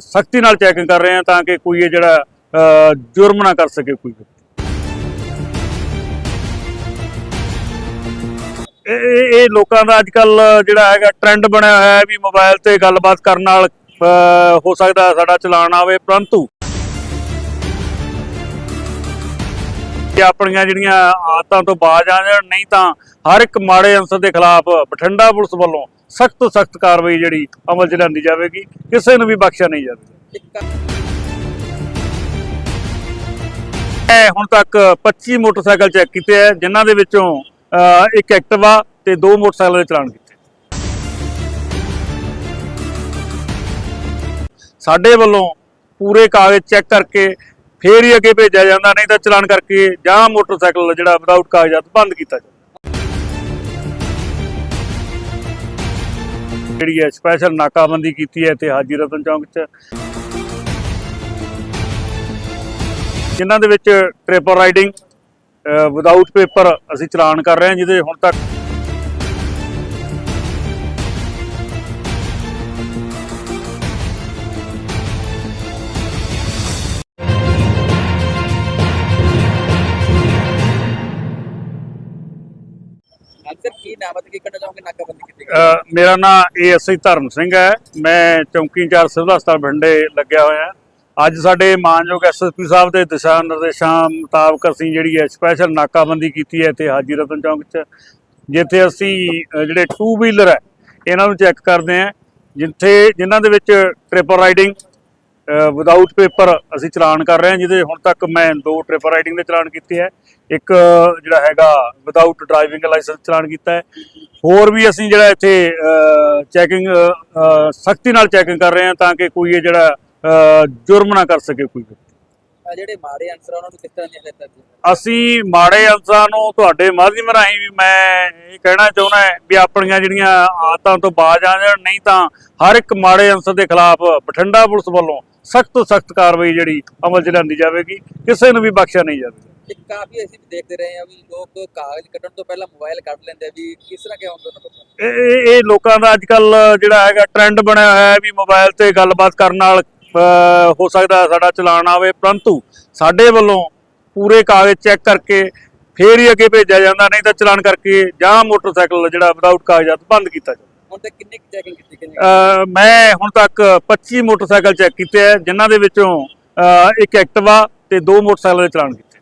ਸਖਤੀ ਨਾਲ ਚੈਕਿੰਗ ਕਰ ਰਹੇ ਹਾਂ ਤਾਂ ਕਿ ਕੋਈ ਇਹ ਜਿਹੜਾ ਜੁਰਮ ਨਾ ਕਰ ਸਕੇ ਕੋਈ। ਇਹ, ਇਹ- ਲੋਕਾਂ ਦਾ ਅੱਜ ਕੱਲ ਜਿਹੜਾ ਹੈਗਾ ਟ੍ਰੈਂਡ ਬਣਿਆ ਹੋਇਆ ਹੈ ਵੀ ਮੋਬਾਈਲ ਤੇ ਗੱਲਬਾਤ ਕਰਨ ਨਾਲ ਹੋ ਸਕਦਾ ਸਾਡਾ ਚਲਾਨ ਆਵੇ, ਪਰੰਤੂ ਕਿ ਆਪਣੀਆਂ ਜਿਹੜੀਆਂ ਆਦਤਾਂ ਤੋਂ ਬਾਜ਼ ਆ ਜਾਣ ਨਹੀਂ ਤਾਂ ਹਰ ਇੱਕ ਮਾੜੇ ਅੰਸਰ ਦੇ ਖਿਲਾਫ ਬਠਿੰਡਾ ਪੁਲਿਸ ਵੱਲੋਂ ਸਖਤ ਸਖਤ ਕਾਰਵਾਈ ਜਿਹੜੀ ਅਮਲ 'ਚ ਲਿਆਂਦੀ ਜਾਵੇਗੀ ਕਿਸੇ ਨੂੰ ਵੀ ਬਖਸ਼ਿਆ ਨਹੀਂ ਜਾਵੇਗਾ। ਮੈਂ ਹੁਣ ਤੱਕ 25 ਮੋਟਰਸਾਈਕਲ ਚੈੱਕ ਕੀਤੇ ਹੈ ਜਿਨ੍ਹਾਂ ਦੇ ਵਿੱਚੋਂ ਅ, ਇੱਕ ਐਕਟਿਵਾ ਤੇ ਦੋ ਮੋਟਰਸਾਈਕਲ ਦੇ ਚਲਾਨ ਕੀਤੇ। ਸਾਡੇ ਵੱਲੋਂ ਪੂਰੇ ਕਾਗਜ਼ ਚੈੱਕ ਕਰਕੇ ਫੇਰ ਹੀ ਅੱਗੇ ਭੇਜਿਆ ਜਾਂਦਾ, ਨਹੀਂ ਤਾਂ ਚਲਾਨ ਕਰਕੇ ਜਾਂ ਮੋਟਰਸਾਈਕਲ ਜਿਹੜਾ ਵਿਦਆਊਟ ਕਾਗਜ਼ਾਤ ਬੰਦ ਕੀਤਾ ਜਾਂਦਾ ਜਿਹੜੀ ਹੈ ਸਪੈਸ਼ਲ ਨਾਕਾਬੰਦੀ ਕੀਤੀ ਹੈ ਇੱਥੇ ਹਾਜੀ ਰਤਨ ਚੌਂਕ 'ਚ। ਜਿਨ੍ਹਾਂ ਦੇ ਵਿੱਚ ਟ੍ਰਿਪਲ ਰਾਈਡਿੰਗ ਵਿਦਆਊਟ ਪੇਪਰ ਅਸੀਂ ਚਲਾਨ ਕਰ ਰਹੇ ਹਾਂ, ਜਿਹਦੇ ਹੁਣ ਤੱਕ ਅਕਸਰ ਕੀ ਨਾਮ ਹੈ ਤੇ ਕੀ ਕਰਨਾ ਚਾਹੋਗੇ ਨਾਕਾਬੰਦੀ ਕੀਤੀ ਗਈ ਮੇਰਾ ਨਾਮ ਏਐਸਆਈ ਧਰਮ ਸਿੰਘ ਹੈ। ਮੈਂ ਚੌਂਕੀ ਇੰਚਾਰਜ ਸਿਵਲ ਹਸਪਤਾਲ ਭੰਡੇ ਲੱਗਿਆ ਹੋਇਆ। ਅੱਜ ਸਾਡੇ ਮਾਨਯੋਗ ਐਸਐਸਪੀ ਸਾਹਿਬ ਦੇ ਦਿਸ਼ਾ ਨਿਰਦੇਸ਼ਾਂ ਮੁਤਾਬਕ ਅਸੀਂ ਜਿਹੜੀ ਹੈ ਸਪੈਸ਼ਲ ਨਾਕਾਬੰਦੀ ਕੀਤੀ ਹੈ ਇੱਥੇ ਹਾਜੀ ਰਤਨ ਚੌਂਕ 'ਚ, ਜਿੱਥੇ ਅਸੀਂ ਜਿਹੜੇ ਟੂ ਵੀਲਰ ਹੈ, ਇਹਨਾਂ ਨੂੰ ਚੈੱਕ ਕਰਦੇ ਹਾਂ, ਜਿੱਥੇ, ਜਿਨ੍ਹਾਂ ਦੇ ਵਿੱਚ ਟ੍ਰਿਪਲ ਰਾਈਡਿੰਗ ਵਿਦਆਊਟ ਪੇਪਰ ਅਸੀਂ ਚਲਾਨ ਕਰ ਰਹੇ ਹਾਂ ਜਿਹਦੇ ਹੁਣ ਤੱਕ ਮੈਂ ਦੋ ਟ੍ਰਿਪਲ ਰਾਈਡਿੰਗ ਦੇ ਚਲਾਨ ਕੀਤੇ ਹੈ। ਇੱਕ ਜਿਹੜਾ ਹੈਗਾ ਵਿਦਆਊਟ ਡਰਾਈਵਿੰਗ ਲਾਇਸੈਂਸ ਚਲਾਨ ਕੀਤਾ ਹੈ। ਹੋਰ ਵੀ ਅਸੀਂ ਜਿਹੜਾ ਇੱਥੇ ਚੈਕਿੰਗ ਸਖਤੀ ਨਾਲ ਚੈਕਿੰਗ ਕਰ ਰਹੇ ਹਾਂ ਤਾਂ ਕਿ ਕੋਈ ਇਹ ਜਿਹੜਾ ਜੁਰਮ ਨਾ ਕਰ ਸਕੇ ਕੋਈ ਜਿਹੜੇ ਮਾੜੇ ਅਨਸਰ ਨੂੰ ਕਿਸ ਤਰ੍ਹਾਂ ਦਿੱਤੀਆਂ ਅਸੀਂ ਮਾੜੇ ਅੰਸਾਂ ਨੂੰ ਤੁਹਾਡੇ ਮਾਧਿਅਮ ਰਾਹੀਂ ਵੀ ਮੈਂ ਇਹ ਕਹਿਣਾ ਚਾਹੁੰਦਾ ਵੀ ਆਪਣੀਆਂ ਜਿਹੜੀਆਂ ਆਦਤਾਂ ਤੋਂ ਬਾਜ਼ ਆ ਜਾਣ ਨਹੀਂ ਤਾਂ ਹਰ ਇੱਕ ਮਾੜੇ ਅੰਸਰ ਦੇ ਖਿਲਾਫ ਬਠਿੰਡਾ ਪੁਲਿਸ ਵੱਲੋਂ ਸਖਤ ਤੋਂ ਸਖਤ ਕਾਰਵਾਈ ਜਿਹੜੀ ਅਮਲ 'ਚ ਲਿਆਂਦੀ ਜਾਵੇਗੀ ਕਿਸੇ ਨੂੰ ਵੀ ਬਖਸ਼ਿਆ ਨਹੀਂ ਜਾਵੇਗਾ। ਕਾਫੀ ਅਸੀਂ ਦੇਖਦੇ ਰਹੇ ਹਾਂ ਵੀ ਲੋਕ ਕਾਗਜ਼ ਕੱਢਣ ਤੋਂ ਪਹਿਲਾਂ ਮੋਬਾਈਲ ਕੱਢ ਲੈਂਦੇ ਆ ਵੀ ਕਿਸ ਤਰ੍ਹਾਂ ਕਿਹਾ ਹੁੰਦਾ ਉਹਨਾਂ ਨੂੰ ਇਹ ਇਹ- ਇਹ ਲੋਕਾਂ ਦਾ ਅੱਜ ਕੱਲ ਜਿਹੜਾ ਹੈਗਾ ਟ੍ਰੈਂਡ ਬਣਿਆ ਹੋਇਆ ਹੈ ਵੀ ਮੋਬਾਈਲ ਤੇ ਗੱਲਬਾਤ ਕਰਨ ਨਾਲ ਹੋ ਸਕਦਾ ਸਾਡਾ ਚਲਾਨ ਆਵੇ ਪਰੰਤੂ ਸਾਡੇ ਵੱਲੋਂ ਪੂਰੇ ਕਾਗਜ਼ ਚੈੱਕ ਕਰਕੇ ਫੇਰ ਹੀ ਅੱਗੇ ਭੇਜਿਆ ਜਾਂਦਾ ਨਹੀਂ ਤਾਂ ਚਲਾਨ ਕਰਕੇ ਜਾਂ ਮੋਟਰਸਾਈਕਲ ਜਿਹੜਾ ਵਿਦਆਊਟ ਕਾਗਜ਼ਾਤ ਬੰਦ ਕੀਤਾ ਜਾਂਦਾ ਹੁਣ ਤੱਕ ਕਿੰਨੀ ਚੈਕਿੰਗ ਕੀਤੀ ਗਈ ਮੈਂ ਹੁਣ ਤੱਕ 25 ਮੋਟਰਸਾਈਕਲ ਚੈੱਕ ਕੀਤੇ ਹੈ ਜਿਨ੍ਹਾਂ ਦੇ ਵਿੱਚੋਂ ਅ, ਇੱਕ ਐਕਟਿਵਾ ਤੇ ਦੋ ਮੋਟਰਸਾਈਕਲ ਦੇ ਚਲਾਨ ਕੀਤੇ